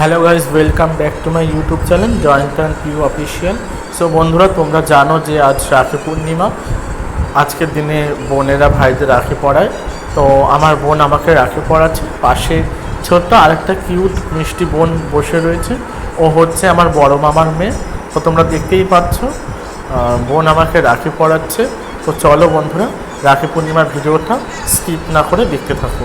Hello guys welcome back to my YouTube channel joint and Piu official so বন্ধুরা, তোমরা জানো যে আজ রাখি পূর্ণিমা। আজকের দিনে বোনেরা ভাইদের রাখি পড়ায়। তো আমার বোন আমাকে রাখি পড়াচ্ছে। পাশে ছোট্ট আরেকটা কিউট মিষ্টি বোন বসে রয়েছে। ও হচ্ছে আমার বড় মামার মেয়ে। তো তোমরা দেখতেই পাচ্ছ বোন আমাকে রাখি পড়াচ্ছে। তো চলো বন্ধুরা, রাখি পূর্ণিমার ভিডিওটা স্কিপ না করে দেখতে থাকো।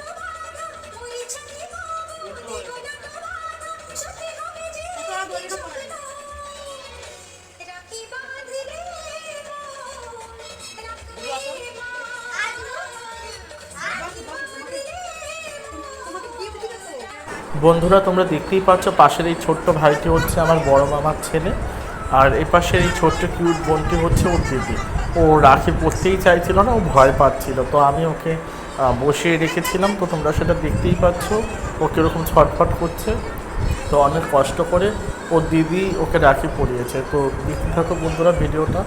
বন্ধুরা, তোমরা দেখতেই পাচ্ছ পাশের এই ছোট্ট ভাইটি হচ্ছে আমার বড় মামার ছেলে, আর এই পাশের এই ছোট্ট কিউট বোনটি হচ্ছে ওর দিদি। ও রাখি পড়তেই চাইছিল না, ও ভয় পাচ্ছিল। তো আমি ওকে বসিয়ে রেখেছিলাম, তো তোমরা সেটা দেখতেই পাচ্ছ। ও কীরকম ছটফট করছে। তো অনেক কষ্ট করে ওর দিদি ওকে রাখি পরিয়েছে। তো দেখতে থাকো বন্ধুরা ভিডিওটা।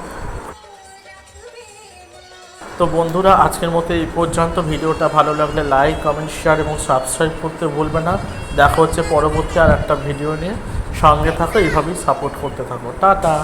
তো বন্ধুরা, আজকের মতো এই পর্যন্ত। ভিডিওটা ভালো লাগলে লাইক কমেন্ট শেয়ার এবং সাবস্ক্রাইব করতে ভুলবে না। দেখা হচ্ছে পরবর্তী আর একটা ভিডিও নিয়ে। সঙ্গে থাকো, এইভাবেই সাপোর্ট করতে থাকো। টাটা!